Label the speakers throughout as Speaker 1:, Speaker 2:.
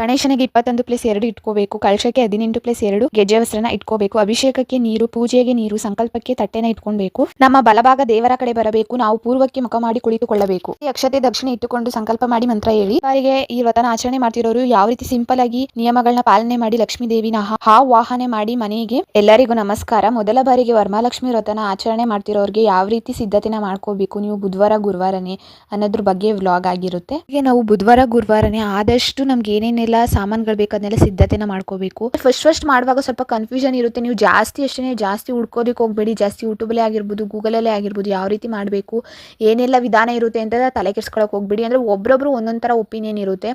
Speaker 1: ಗಣೇಶನಿಗೆ ಇಪ್ಪತ್ತೊಂದು ಪ್ಲಸ್ ಎರಡು ಇಟ್ಕೋಬೇಕು ಕಳಶಕ್ಕೆ ಹದಿನೆಂಟು ಪ್ಲೇಸ್ ಎರಡು ಗೆಜ್ಜೆ ವಸ್ತ್ರನ ಇಟ್ಕೋಬೇಕು, ಅಭಿಷೇಕಕ್ಕೆ ನೀರು, ಪೂಜೆಗೆ ನೀರು, ಸಂಕಲ್ಪಕ್ಕೆ ತಟ್ಟೆನ ಇಟ್ಕೊಬೇಕು ನಮ್ಮ ಬಲಭಾಗ ದೇವರ ಕಡೆ ಬರಬೇಕು, ನಾವು ಪೂರ್ವಕ್ಕೆ ಮುಖ ಮಾಡಿ ಕುಳಿತುಕೊಳ್ಳಬೇಕು. ಅಕ್ಷತೆ ದಕ್ಷಿಣೆ ಇಟ್ಟುಕೊಂಡು ಸಂಕಲ್ಪ ಮಾಡಿ ಮಂತ್ರ ಹೇಳಿ. ಅವರಿಗೆ ಈ ವ್ರತನ ಆಚರಣೆ ಮಾಡ್ತಿರೋರು ಯಾವ ರೀತಿ ಸಿಂಪಲ್ ಆಗಿ ನಿಯಮಗಳನ್ನ ಪಾಲನೆ ಮಾಡಿ ಲಕ್ಷ್ಮೀ ದೇವಿನ ಹಾವು ವಾಹನೆ ಮಾಡಿ ಮನೆಗೆ ಎಲ್ಲರಿಗೂ ನಮಸ್ಕಾರ. ಮೊದಲ ಬಾರಿಗೆ ವರಮಹಾಲಕ್ಷ್ಮಿ ವ್ರತನ ಆಚರಣೆ ಮಾಡ್ತಿರೋರಿಗೆ ಯಾವ ರೀತಿ ಸಿದ್ಧತೆನ ಮಾಡ್ಕೋಬೇಕು ನೀವು ಬುಧವಾರ, ಗುರುವಾರನೇ ಅನ್ನೋದ್ರ ಬಗ್ಗೆ ವ್ಲಾಗ್ ಆಗಿರುತ್ತೆ. ಹೀಗೆ ನಾವು ಬುಧವಾರ, ಗುರುವಾರನೇ ಆದಷ್ಟು ನಮ್ಗೆ ಏನೇನೆಲ್ಲ ಸಾಮಾನುಗಳು ಬೇಕು, ಅದನ್ನೆಲ್ಲ ಸಿದ್ಧತೆನ ಮಾಡ್ಕೋಬೇಕು. ಫಸ್ಟ್ ಫಸ್ಟ್ ಮಾಡುವಾಗ ಸ್ವಲ್ಪ ಕನ್ಫ್ಯೂಷನ್ ಇರುತ್ತೆ. ನೀವು ಜಾಸ್ತಿ ಅಷ್ಟೇ ಜಾಸ್ತಿ ಹುಡ್ಕೋದಕ್ಕೆ ಹೋಗ್ಬೇಡಿ. ಜಾಸ್ತಿ ಯೂಟ್ಯೂಬಲ್ಲೇ ಆಗಿರ್ಬೋದು, ಗೂಗಲಲ್ಲೇ ಆಗಿರ್ಬೋದು, ಯಾವ ರೀತಿ ಮಾಡಬೇಕು, ಏನೆಲ್ಲ ವಿಧಾನ ಇರುತ್ತೆ ಅಂತ ತಲೆ ಕೆಡ್ಸ್ಕೊಳಕ್ಕೆ ಹೋಗ್ಬೇಡಿ. ಅಂದರೆ ಒಬ್ರೊಬ್ರು ಒಂದೊಂದು ಥರ ಒಪಿನಿಯನ್ ಇರುತ್ತೆ.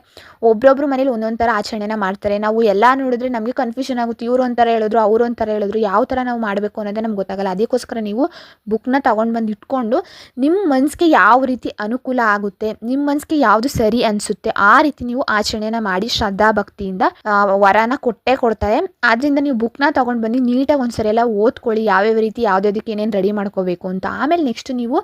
Speaker 1: ಒಬ್ರೊಬ್ರು ಮನೇಲಿ ಒಂದೊಂದು ಥರ ಆಚರಣೆನ ಮಾಡ್ತಾರೆ. ನಾವು ಎಲ್ಲ ನೋಡಿದ್ರೆ ನಮಗೆ ಕನ್ಫ್ಯೂಷನ್ ಆಗುತ್ತೆ. ಇವ್ರು ಒಂಥರ ಹೇಳಿದ್ರು, ಅವ್ರು ಒಂಥರ ಹೇಳಿದ್ರು, ಯಾವ ಥರ ನಾವು ಮಾಡಬೇಕು ಅನ್ನೋದೇ ನಮ್ಗೆ ಗೊತ್ತಾಗಲ್ಲ. ಅದಕ್ಕೋಸ್ಕರ ನೀವು ಬುಕ್ನ ತೊಗೊಂಡು ಬಂದು ಇಟ್ಕೊಂಡು ನಿಮ್ಮ ಮನಸ್ಸಿಗೆ ಯಾವ ರೀತಿ ಅನುಕೂಲ ಆಗುತ್ತೆ, ನಿಮ್ಮ ಮನಸ್ಸಿಗೆ ಯಾವುದು ಸರಿ ಅನಿಸುತ್ತೆ, ಆ ರೀತಿ ನೀವು ಆಚರಣೆನ ಮಾಡಿ ಶ್ರದ್ಧಾ ಭಕ್ತಿಯಿಂದ ವರನ ಕೊಟ್ಟೇ ಕೊಡ್ತಾರೆ. ಆದ್ರಿಂದ ನೀವು ಬುಕ್ನ ತಗೊಂಡು ಬನ್ನಿ. ನೀಟಾಗಿ ಒಂದ್ಸರಿ ಎಲ್ಲ ಓದ್ಕೊಳ್ಳಿ. ಯಾವ್ಯಾವ ರೀತಿ ಯಾವ್ದಾವ್ದಕ್ಕೆ ಏನೇನು ರೆಡಿ ಮಾಡ್ಕೋಬೇಕು ಅಂತ. ಆಮೇಲೆ ನೆಕ್ಸ್ಟ್ ನೀವು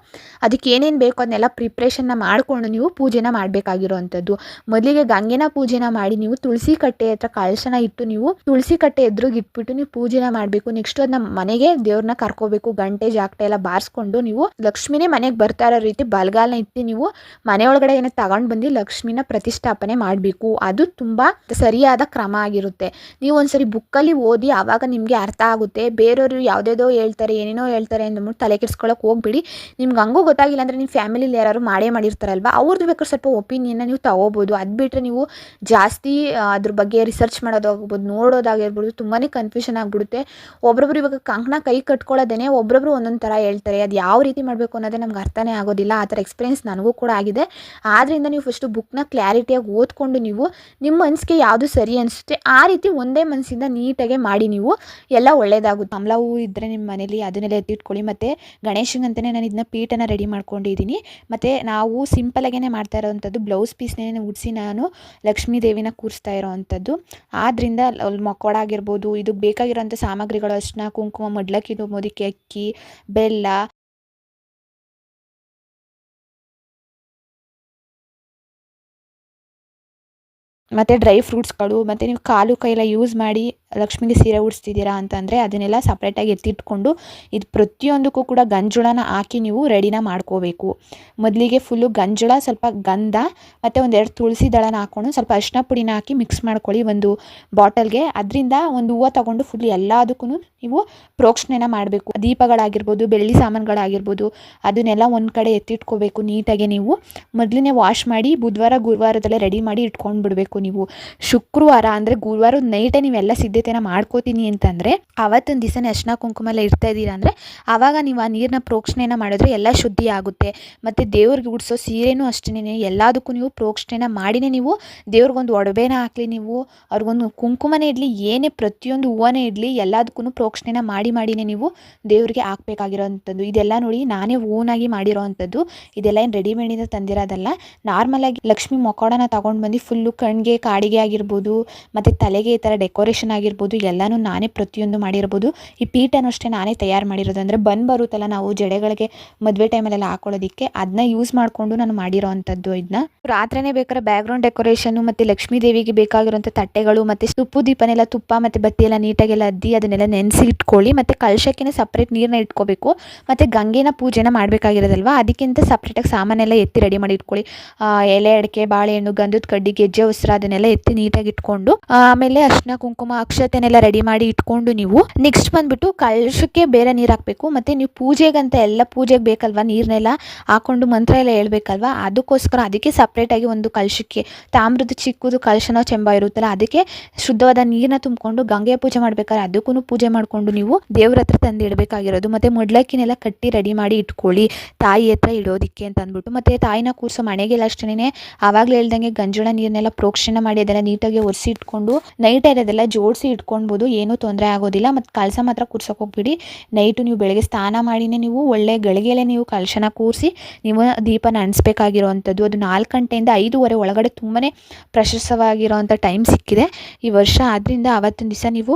Speaker 1: ಅದಕ್ಕೆ ಏನೇನು ಬೇಕು ಅದನ್ನೆಲ್ಲ ಪ್ರಿಪ್ರೇಷನ್ನ ಮಾಡಿಕೊಂಡು ನೀವು ಪೂಜೆನ ಮಾಡಬೇಕಾಗಿರೋವಂಥದ್ದು ಮೊದಲಿಗೆ ಗಂಗೆನ ಪೂಜೆನ ಮಾಡಿ ನೀವು ತುಳಸಿ ಕಟ್ಟೆ ಹತ್ರ ಕಳಶನ ಇಟ್ಟು ನೀವು ತುಳಸಿ ಕಟ್ಟೆ ಎದುರಿಗೆ ಇಟ್ಬಿಟ್ಟು ನೀವು ಪೂಜೆನ ಮಾಡಬೇಕು. ನೆಕ್ಸ್ಟ್ ಅದನ್ನ ಮನೆಗೆ ದೇವ್ರನ್ನ ಕರ್ಕೋಬೇಕು. ಗಂಟೆ ಜಾಗಟೆ ಎಲ್ಲ ಬಾರಿಸ್ಕೊಂಡು ನೀವು ಲಕ್ಷ್ಮಿನೇ ಮನೆಗೆ ಬರ್ತಾ ಇರೋ ರೀತಿ ಬಲಗಾಲನ ಇಟ್ಟು ನೀವು ಮನೆ ಒಳಗಡೆ ಏನೋ ತಗೊಂಡು ಬಂದು ಲಕ್ಷ್ಮಿನ ಪ್ರತಿಷ್ಠಾಪನೆ ಮಾಡಬೇಕು. ಅದು ತುಂಬ ಸರಿಯಾದ ಕ್ರಮ ಆಗಿರುತ್ತೆ. ನೀವು ಒಂದ್ಸರಿ ಬುಕ್ಕಲ್ಲಿ ಓದಿ ಆವಾಗ ನಿಮಗೆ ಅರ್ಥ ಆಗುತ್ತೆ. ಬೇರೆಯವರು ಯಾವುದೇದೋ ಹೇಳ್ತಾರೆ, ಏನೇನೋ ಹೇಳ್ತಾರೆ ಅಂದ್ಬಿಟ್ಟು ತಲೆ ಕೆಡ್ಸ್ಕೊಳಕ್ಕೆ ಹೋಗ್ಬಿಡಿ. ನಿಮ್ಗೆ ಹಂಗೂ ಗೊತ್ತಾಗಿಲ್ಲ ಅಂದರೆ ನಿಮ್ಮ ಫ್ಯಾಮಿಲಿಲಿ ಯಾರು ಮಾಡೇ ಮಾಡಿರ್ತಾರಲ್ವ? ಅವ್ರದ್ದು ಬೇಕಾದ್ರೆ ಸ್ವಲ್ಪ ಒಪಿನಿಯನ್ನ ನೀವು ತಗೋಬೋದು. ಅದು ಬಿಟ್ಟರೆ ನೀವು ಜಾಸ್ತಿ ಅದ್ರ ಬಗ್ಗೆ ರಿಸರ್ಚ್ ಮಾಡೋದಾಗ್ಬೋದು, ನೋಡೋದಾಗಿರ್ಬೋದು ತುಂಬಾ ಕನ್ಫ್ಯೂಷನ್ ಆಗಿಬಿಡುತ್ತೆ. ಒಬ್ರೊಬ್ರು ಇವಾಗ ಕಂಕಣ ಕೈ ಕಟ್ಕೊಳ್ಳೋದೇನೆ ಒಬ್ಬೊಬ್ರು ಒಂದೊಂದು ಥರ ಹೇಳ್ತಾರೆ. ಅದು ಯಾವ ರೀತಿ ಮಾಡಬೇಕು ಅನ್ನೋದೇ ನಮ್ಗೆ ಅರ್ಥನೇ ಆಗೋದಿಲ್ಲ. ಆ ಥರ ಎಕ್ಸ್ಪೀರಿಯನ್ಸ್ ನನಗೂ ಕೂಡ ಆಗಿದೆ. ಆದ್ದರಿಂದ ನೀವು ಫಸ್ಟು ಬುಕ್ನ ಕ್ಲಾರಿಟಿಯಾಗಿ ಓದ್ಕೊಂಡು ನೀವು ಮನಸ್ಸಿಗೆ ಯಾವುದು ಸರಿ ಅನಿಸುತ್ತೆ, ಆ ರೀತಿ ಒಂದೇ ಮನಸ್ಸಿಂದ ನೀಟಾಗೆ ಮಾಡಿ ನೀವು, ಎಲ್ಲ ಒಳ್ಳೆಯದಾಗುತ್ತೆ ಕಮಲ ಹೂವು ಇದ್ದರೆ ನಿಮ್ಮ ಮನೇಲಿ ಅದನ್ನೆಲ್ಲ ಎತ್ತಿಟ್ಕೊಳ್ಳಿ. ಮತ್ತು ಗಣೇಶನಂತಲೇ ನಾನು ಇದನ್ನ ಪೀಠನ ರೆಡಿ ಮಾಡ್ಕೊಂಡಿದ್ದೀನಿ ಮತ್ತು ನಾವು ಸಿಂಪಲಾಗೇ ಮಾಡ್ತಾ ಇರೋವಂಥದ್ದು ಬ್ಲೌಸ್ ಪೀಸ್ನೇ ಉಡಿಸಿ ನಾನು ಲಕ್ಷ್ಮೀ ದೇವಿನ ಕೂರಿಸ್ತಾ ಇರೋವಂಥದ್ದು. ಆದ್ದರಿಂದ ಮೊಕ್ಕೊಡ ಆಗಿರ್ಬೋದು ಇದಕ್ಕೆ ಬೇಕಾಗಿರೋಂಥ ಸಾಮಗ್ರಿಗಳು ಅಷ್ಟನ್ನ ಕುಂಕುಮ ಮಡ್ಲಕ್ಕಿ ಮೋದಿಕೆ, ಅಕ್ಕಿ, ಬೆಲ್ಲ ಮತ್ತು ಡ್ರೈ ಫ್ರೂಟ್ಸ್ಗಳು ಮತ್ತು ನೀವು ಕಾಲು ಕೈಲ ಯೂಸ್ ಮಾಡಿ ಲಕ್ಷ್ಮಿಗೆ ಸೀರೆ ಉಡಿಸ್ತಿದ್ದೀರಾ ಅಂತಂದರೆ ಅದನ್ನೆಲ್ಲ ಸಪ್ರೇಟಾಗಿ ಎತ್ತಿಟ್ಕೊಂಡು ಇದು ಪ್ರತಿಯೊಂದಕ್ಕೂ ಕೂಡ ಗಂಜುಳನ ಹಾಕಿ ನೀವು ರೆಡಿನ ಮಾಡ್ಕೋಬೇಕು. ಮೊದಲಿಗೆ ಫುಲ್ಲು ಗಂಜುಳ, ಸ್ವಲ್ಪ ಗಂಧ, ಮತ್ತು ಒಂದೆರಡು ತುಳಸಿ ದಳನ ಹಾಕ್ಕೊಂಡು ಸ್ವಲ್ಪ ಅರಿಶಿನ ಪುಡಿನ ಹಾಕಿ ಮಿಕ್ಸ್ ಮಾಡ್ಕೊಳ್ಳಿ ಒಂದು ಬಾಟಲ್ಗೆ ಅದರಿಂದ ಒಂದು ಹೂವು ತೊಗೊಂಡು ಫುಲ್ ಎಲ್ಲದಕ್ಕೂ ನೀವು ಪ್ರೋಕ್ಷಣೆನ ಮಾಡಬೇಕು. ದೀಪಗಳಾಗಿರ್ಬೋದು, ಬೆಳ್ಳಿ ಸಾಮಾನುಗಳಾಗಿರ್ಬೋದು, ಅದನ್ನೆಲ್ಲ ಒಂದು ಕಡೆ ಎತ್ತಿಟ್ಕೋಬೇಕು ನೀಟಾಗಿ ನೀವು. ಮೊದಲನೇ ವಾಶ್ ಮಾಡಿ ಬುಧವಾರ, ಗುರುವಾರದಲ್ಲೇ ರೆಡಿ ಮಾಡಿ ಇಟ್ಕೊಂಡು ಬಿಡಬೇಕು ನೀವು ಶುಕ್ರವಾರ ಅಂದರೆ ಗುರುವಾರ ನೈಟೇ ನೀವೆಲ್ಲ ಸಿದ್ಧತೆನ ಮಾಡ್ಕೋತೀನಿ ಅಂತಂದರೆ ಅವತ್ತೊಂದು ದಿವಸನೇ ಅರ್ಶಿನ ಕುಂಕುಮ ಎಲ್ಲ ಇರ್ತಾ ಇದ್ದೀರಾ ಅಂದರೆ ಆವಾಗ ನೀವು ಆ ನೀರನ್ನ ಪ್ರೋಕ್ಷಣೆನ ಮಾಡಿದ್ರೆ ಎಲ್ಲ ಶುದ್ಧಿ ಆಗುತ್ತೆ. ಮತ್ತು ದೇವ್ರಿಗೆ ಉಡಿಸೋ ಸೀರೆನೂ ಅಷ್ಟೇ ಎಲ್ಲದಕ್ಕೂ ನೀವು ಪ್ರೋಕ್ಷಣೆನ ಮಾಡಿನೇ ನೀವು ದೇವ್ರಿಗೊಂದು ಒಡವೆನ ಹಾಕಲಿ ನೀವು, ಅವ್ರಿಗೊಂದು ಕುಂಕುಮನೇ ಇಡಲಿ, ಏನೇ ಪ್ರತಿಯೊಂದು ಹೂವನೇ ಇಡಲಿ ಎಲ್ಲದಕ್ಕೂ ಪ್ರೋಕ್ಷಣೆನ ಮಾಡಿ ಮಾಡಿನೇ ನೀವು ದೇವ್ರಿಗೆ ಹಾಕ್ಬೇಕಾಗಿರೋವಂಥದ್ದು ಇದೆಲ್ಲ ನೋಡಿ ನಾನೇ ಓನಾಗಿ ಮಾಡಿರೋ ಅಂಥದ್ದು ಇದೆಲ್ಲ ಏನು ರೆಡಿಮೇಡಿಂದ ತಂದಿರೋದಲ್ಲ. ನಾರ್ಮಲಾಗಿ ಲಕ್ಷ್ಮಿ ಮೊಕೋಡನ ತಗೊಂಡು ಬಂದು ಫುಲ್ಲು ಕಣ್ಣಿಗೆ ಕಾಡಿಗೆ ಆಗಿರ್ಬೋದು, ಮತ್ತು ತಲೆಗೆ ಈ ಥರ ಡೆಕೋರೇಷನ್ ಆಗಿರ್ಬೋದು, ಎಲ್ಲನೂ ನಾನೇ ಪ್ರತಿಯೊಂದು ಮಾಡಿರ್ಬೋದು. ಈ ಪೀಠನೂ ಅಷ್ಟೇ ನಾನೇ ತಯಾರು ಮಾಡಿರೋದು. ಅಂದರೆ ಬಂದು ಬರುತ್ತಲ್ಲ ನಾವು ಜಡೆಗಳಿಗೆ ಮದುವೆ ಟೈಮಲ್ಲೆಲ್ಲ ಹಾಕೊಳ್ಳೋದಿಕ್ಕೆ ಅದನ್ನ ಯೂಸ್ ಮಾಡಿಕೊಂಡು ನಾನು ಮಾಡಿರೋ ಅಂಥದ್ದು ಇದನ್ನ ರಾತ್ರಿನೇ ಬೇಕಾದ್ರೆ ಬ್ಯಾಕ್ಗ್ರೌಂಡ್ ಡೆಕೋರೇಷನು ಮತ್ತು ಲಕ್ಷ್ಮೀ ದೇವಿಗೆ ಬೇಕಾಗಿರೋಂಥ ತಟ್ಟೆಗಳು, ಮತ್ತು ತುಪ್ಪು ದೀಪನೆಲ್ಲ ತುಪ್ಪ ಮತ್ತು ಬತ್ತಿ ಎಲ್ಲ ನೀಟಾಗೆಲ್ಲ ಅದ್ದಿ, ಅದನ್ನೆಲ್ಲ ನೆನೆಸಿ ಇಟ್ಕೊಳ್ಳಿ, ಮತ್ತು ಕಳಶಕ್ಕೆ ಸಪ್ರೇಟ್ ನೀರನ್ನ ಇಟ್ಕೋಬೇಕು. ಮತ್ತು ಗಂಗೆನ ಪೂಜೆನ ಮಾಡಬೇಕಾಗಿರೋದಲ್ವ? ಅದಕ್ಕಿಂತ ಸಪ್ರೇಟಾಗಿ ಸಾಮಾನೆಲ್ಲ ಎತ್ತಿ ರೆಡಿ ಮಾಡಿ ಇಟ್ಕೊಳ್ಳಿ. ಎಲೆ, ಅಡಿಕೆ, ಬಾಳೆಹಣ್ಣು, ಗಂಧದ ಕಡ್ಡಿ, ಗೆಜ್ಜೆ, ಉಸ್ರ ಅದನ್ನೆಲ್ಲ ಎತ್ತಿ ನೀಟಾಗಿ ಇಟ್ಕೊಂಡು ಆಮೇಲೆ ಅರ್ಶಿನ, ಕುಂಕುಮ, ಅಕ್ಷತೆನೆಲ್ಲ ರೆಡಿ ಮಾಡಿ ಇಟ್ಕೊಂಡು ನೀವು ನೆಕ್ಸ್ಟ್ ಬಂದ್ಬಿಟ್ಟು ಕಳಶಕ್ಕೆ ಬೇರೆ ನೀರು ಹಾಕಬೇಕು. ಮತ್ತು ನೀವು ಪೂಜೆಗಂತ ಎಲ್ಲ ಪೂಜೆಗೆ ಬೇಕಲ್ವಾ? ನೀರನ್ನೆಲ್ಲ ಹಾಕೊಂಡು ಮಂತ್ರ ಎಲ್ಲ ಹೇಳ್ಬೇಕಲ್ವಾ? ಅದಕ್ಕೋಸ್ಕರ ಅದಕ್ಕೆ ಸಪ್ರೇಟಾಗಿ ಒಂದು ಕಳಶಕ್ಕೆ ತಾಮ್ರದ ಚಿಕ್ಕದು ಕಳಶನೋ ಚೆಂಬ ಇರುತ್ತಲ್ಲ, ಅದಕ್ಕೆ ಶುದ್ಧವಾದ ನೀರನ್ನ ತುಂಬಿಕೊಂಡು ಗಂಗೆ ಪೂಜೆ ಮಾಡ್ಬೇಕಾದ್ರೆ ಅದಕ್ಕೂ ಪೂಜೆ ಮಾಡಿಕೊಂಡು ನೀವು ದೇವ್ರ ಹತ್ರ ತಂದು ಇಡಬೇಕಾಗಿರೋದು. ಮತ್ತು ಮುಡ್ಲಕ್ಕಿನೆಲ್ಲ ಕಟ್ಟಿ ರೆಡಿ ಮಾಡಿ ಇಟ್ಕೊಳ್ಳಿ, ತಾಯಿ ಹತ್ರ ಇಡೋದಿಕ್ಕೆ ಅಂತ ಅಂದ್ಬಿಟ್ಟು. ಮತ್ತು ತಾಯಿನ ಕೂರಿಸೋ ಮನೆಗೆಲ್ಲ ಅಷ್ಟೇನೆ ಆವಾಗಲೇ ಹೇಳ್ದಂಗೆ ಗಂಜುಳ ನೀರನ್ನೆಲ್ಲ ಪ್ರೋಕ್ಷಣೆ ಮಾಡಿ ಅದೆಲ್ಲ ನೀಟಾಗಿ ಒರೆಸಿ ಇಟ್ಕೊಂಡು ನೈಟ್ ಅದೆಲ್ಲ ಜೋಡಿಸಿ ಇಟ್ಕೊಳ್ಬೋದು, ಏನೂ ತೊಂದರೆ ಆಗೋದಿಲ್ಲ. ಮತ್ತು ಕಳಸ ಮಾತ್ರ ಕೂರ್ಸೋಕೆ ಹೋಗ್ಬಿಡಿ. ನೈಟು ನೀವು ಬೆಳಗ್ಗೆ ಸ್ನಾನ ಮಾಡಿನೇ ನೀವು ಒಳ್ಳೆ ಗಳಿಗೆಯಲ್ಲೇ ನೀವು ಕಳಶನ ಕೂರಿಸಿ, ನೀವು ದೀಪನ ಅಣಿಸ್ಬೇಕಾಗಿರೋವಂಥದ್ದು ಅದು ನಾಲ್ಕು ಗಂಟೆಯಿಂದ ಐದೂವರೆ ಒಳಗಡೆ ತುಂಬಾ ಪ್ರಶಸ್ತವಾಗಿರೋವಂಥ ಟೈಮ್ ಸಿಕ್ಕಿದೆ. ಈ ವರ್ಷ ಆದ್ದರಿಂದ ಆವತ್ತಿನ ದಿವಸ ನೀವು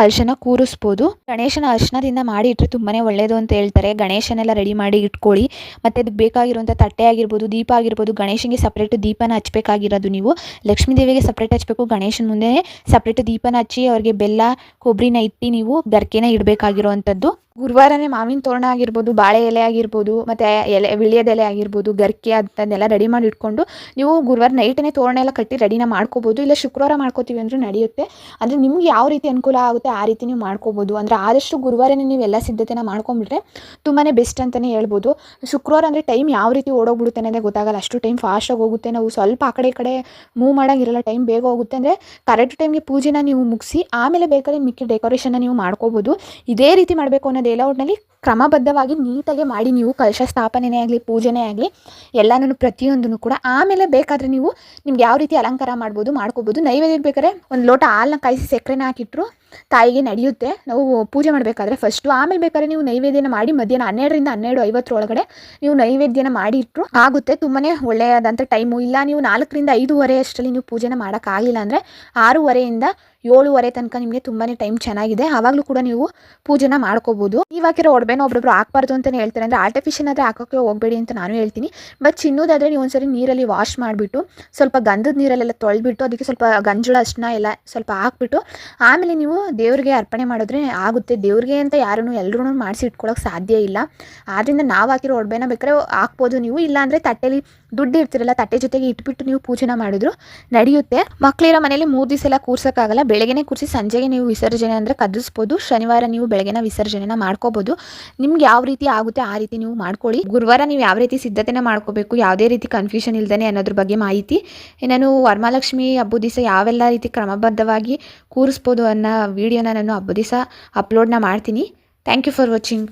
Speaker 1: ಕಲಶನ ಕೂರಿಸ್ಬೋದು. ಗಣೇಶನ ಅರ್ಶನದಿಂದ ಮಾಡಿ ಇಟ್ಟರೆ ತುಂಬಾ ಒಳ್ಳೆಯದು ಅಂತ ಹೇಳ್ತಾರೆ. ಗಣೇಶನೆಲ್ಲ ರೆಡಿ ಮಾಡಿ ಇಟ್ಕೊಳ್ಳಿ. ಮತ್ತು ಅದು ಬೇಕಾಗಿರುವಂಥ ತಟ್ಟೆ ಆಗಿರ್ಬೋದು, ದೀಪ ಆಗಿರ್ಬೋದು, ಗಣೇಶನಿಗೆ ಸಪ್ರೇಟು ದೀಪನ ಹಚ್ಬೇಕಾಗಿರೋದು ನೀವು. ಲಕ್ಷ್ಮೀ ದೇವಿಗೆ ಸಪ್ರೇಟ್ ಹಚ್ಚಬೇಕು ಗಣೇಶನ ಮುಂದೆ ಸಪ್ರೇಟ್ ದೀಪನ ಹಚ್ಚಿ ಅವ್ರಿಗೆ ಬೆಲ್ಲ ಕೊಬ್ಬರಿನ ಇಟ್ಟು ನೀವು ಗರ್ಕೆನ ಇಡಬೇಕಾಗಿರುವಂಥದ್ದು. ಗುರುವಾರನೇ ಮಾವಿನ ತೋರಣ ಆಗಿರ್ಬೋದು, ಬಾಳೆ ಎಲೆ ಆಗಿರ್ಬೋದು, ಮತ್ತು ಎಲೆ ವಿಳ್ಯದೆಲೆ ಆಗಿರ್ಬೋದು, ಗರ್ಕೆ ಅಂತನ್ನೆಲ್ಲ ರೆಡಿ ಮಾಡಿ ಇಟ್ಕೊಂಡು ನೀವು ಗುರುವಾರ ನೈಟನೇ ತೋರಣ ಎಲ್ಲ ಕಟ್ಟಿ ರೆಡಿನ ಮಾಡ್ಕೋಬೋದು. ಇಲ್ಲ ಶುಕ್ರವಾರ ಮಾಡ್ಕೋತೀವಿ ಅಂದರೆ ನಡೆಯುತ್ತೆ. ಅಂದರೆ ನಿಮ್ಗೆ ಯಾವ ರೀತಿ ಅನುಕೂಲ ಆಗುತ್ತೆ ಆ ರೀತಿ ನೀವು ಮಾಡ್ಕೋಬೋದು. ಅಂದರೆ ಆದಷ್ಟು ಗುರುವಾರನೇ ನೀವು ಎಲ್ಲ ಸಿದ್ಧತೆನ ಮಾಡ್ಕೊಂಬಿಟ್ರೆ ತುಂಬಾ ಬೆಸ್ಟ್ ಅಂತಲೇ ಹೇಳ್ಬೋದು. ಶುಕ್ರವಾರ ಅಂದರೆ ಟೈಮ್ ಯಾವ ರೀತಿ ಓಡೋಗ್ಬಿಡುತ್ತೆ ಅನ್ನೋದೇ ಗೊತ್ತಾಗಲ್ಲ. ಅಷ್ಟು ಟೈಮ್ ಫಾಸ್ಟಾಗಿ ಹೋಗುತ್ತೆ. ನಾವು ಸ್ವಲ್ಪ ಆ ಕಡೆ ಈ ಕಡೆ ಮೂವ್ ಮಾಡೋಂಗಿರಲ್ಲ. ಟೈಮ್ ಬೇಗ ಹೋಗುತ್ತೆ. ಅಂದರೆ ಕರೆಕ್ಟ್ ಟೈಮ್ಗೆ ಪೂಜೆನ ನೀವು ಮುಗಿಸಿ ಆಮೇಲೆ ಬೇಕಾದ್ರೆ ಮಿಕ್ಕಿ ಡೆಕೋರೇಷನ್ನ ನೀವು ಮಾಡ್ಕೋಬೋದು. ಇದೇ ರೀತಿ ಮಾಡಬೇಕು ಅನ್ನೋದು ಎಲ್ಲ ಒಟ್ಟಿನಲ್ಲಿ ಕ್ರಮಬದ್ಧವಾಗಿ ನೀಟಾಗಿ ಮಾಡಿ ನೀವು ಕಲಶ ಸ್ಥಾಪನೆನೇ ಆಗಲಿ, ಪೂಜೆನೇ ಆಗಲಿ, ಎಲ್ಲನೂ ಪ್ರತಿಯೊಂದನ್ನು ಕೂಡ ಆಮೇಲೆ ಬೇಕಾದರೆ ನೀವು ನಿಮ್ಗೆ ಯಾವ ರೀತಿ ಅಲಂಕಾರ ಮಾಡ್ಬೋದು, ಮಾಡ್ಕೋಬೋದು ನೈವೇದ್ಯ ಬೇಕಾದ್ರೆ ಒಂದು ಲೋಟ ಹಾಲನ್ನ ಕಾಯಿಸಿ ಸಕ್ಕರೆನ ಹಾಕಿಟ್ರು, ತಾಯಿಗೆ ನಡೆಯುತ್ತೆ. ನಾವು ಪೂಜೆ ಮಾಡಬೇಕಾದ್ರೆ ಫಸ್ಟು ಆಮೇಲೆ ಬೇಕಾದ್ರೆ ನೀವು ನೈವೇದ್ಯನ ಮಾಡಿ ಮಧ್ಯಾಹ್ನ ಹನ್ನೆರಡರಿಂದ ಹನ್ನೆರಡು ಐವತ್ತರೊಳಗಡೆ ನೀವು ನೈವೇದ್ಯನ ಮಾಡಿ ಇಟ್ಟರು ಆಗುತ್ತೆ ತುಂಬಾ ಒಳ್ಳೆಯದಂಥ ಟೈಮು ಇಲ್ಲ, ನೀವು ನಾಲ್ಕರಿಂದ ಐದೂವರೆ ಅಷ್ಟರಲ್ಲಿ ನೀವು ಪೂಜೆನ ಮಾಡೋಕ್ಕಾಗಲಿಲ್ಲ ಅಂದರೆ ಆರೂವರೆಯಿಂದ ಏಳುವರೆ ತನಕ ನಿಮಗೆ ತುಂಬಾ ಟೈಮ್ ಚೆನ್ನಾಗಿದೆ. ಆವಾಗಲೂ ಕೂಡ ನೀವು ಪೂಜೆನ ಮಾಡ್ಕೋಬೋದು. ಇವಾಗಿರೋ ಒಡವೆನ ಒಬ್ಬೊಬ್ರು ಹಾಕ್ಬಾರ್ದು ಅಂತಲೇ ಹೇಳ್ತಾರೆ. ಅಂದರೆ ಆರ್ಟಿಫಿಷಿಯಲ್ ಆದರೆ ಹಾಕೋಕ್ಕೆ ಹೋಗಬೇಡಿ ಅಂತ ನಾನು ಹೇಳ್ತೀನಿ. ಬಟ್ ಚಿನ್ನೋದಾದರೆ ನೀವು ಒಂದ್ಸರಿ ನೀರಲ್ಲಿ ವಾಶ್ ಮಾಡಿಬಿಟ್ಟು, ಸ್ವಲ್ಪ ಗಂಧದ ನೀರಲ್ಲೆಲ್ಲ ತೊಳೆದ್ಬಿಟ್ಟು ಅದಕ್ಕೆ ಸ್ವಲ್ಪ ಗಂಜುಳ ಅಷ್ಟನ್ನ ಎಲ್ಲ ಸ್ವಲ್ಪ ಹಾಕ್ಬಿಟ್ಟು, ಆಮೇಲೆ ನೀವು ದೇವ್ರಿಗೆ ಅರ್ಪಣೆ ಮಾಡಿದ್ರೆ ಆಗುತ್ತೆ. ದೇವ್ರಿಗೆ ಅಂತ ಯಾರೂ ಎಲ್ಲರೂ ಮಾಡಿಸಿ ಇಟ್ಕೊಳ್ಳೋಕೆ ಸಾಧ್ಯ ಇಲ್ಲ. ಆದ್ದರಿಂದ ನಾವು ಹಾಕಿರೋ ಒಡವೆನ ಬೇಕಾದ್ರೆ ಹಾಕ್ಬೋದು. ನೀವು ಇಲ್ಲಾಂದರೆ ತಟ್ಟೆಲಿ ದುಡ್ಡು ಇರ್ತಿರಲ್ಲ ತಟ್ಟೆ ಜೊತೆಗೆ ಇಟ್ಬಿಟ್ಟು ನೀವು ಪೂಜೆನ ಮಾಡಿದ್ರು ನಡೆಯುತ್ತೆ. ಮಕ್ಕಳಿರೋ ಮನೇಲಿ ಮೂರು ದಿವಸ ಎಲ್ಲ ಕೂರ್ಸೋಕ್ಕಾಗಲ್ಲ. ಬೆಳಗ್ಗೆನೇ ಕೂರಿಸಿ, ಸಂಜೆಗೆ ನೀವು ವಿಸರ್ಜನೆ ಅಂದರೆ ಕದಿಸ್ಬೋದು ಶನಿವಾರ ನೀವು ಬೆಳಗ್ಗೆನ ವಿಸರ್ಜನೆನ ಮಾಡ್ಕೋಬೋದು. ನಿಮ್ಗೆ ಯಾವ ರೀತಿ ಆಗುತ್ತೆ ಆ ರೀತಿ ನೀವು ಮಾಡ್ಕೊಳ್ಳಿ. ಗುರುವಾರ ನೀವು ಯಾವ ರೀತಿ ಸಿದ್ಧತೆನ ಮಾಡ್ಕೋಬೇಕು, ಯಾವುದೇ ರೀತಿ ಕನ್ಫ್ಯೂಷನ್ ಇಲ್ದೇ ಅನ್ನೋದ್ರ ಬಗ್ಗೆ ಮಾಹಿತಿ. ನಾನು ವರಮಹಾಲಕ್ಷ್ಮಿ ಹಬ್ಬದ ದಿವಸ ಯಾವೆಲ್ಲ ರೀತಿ ಕ್ರಮಬದ್ಧವಾಗಿ ಕೂರಿಸ್ಬೋದು ಅನ್ನೋ ವಿಡಿಯೋನ ನಾನು ಹಬ್ಬ ದಿವಸ ಅಪ್ಲೋಡ್ನ ಮಾಡ್ತೀನಿ. Thank you for watching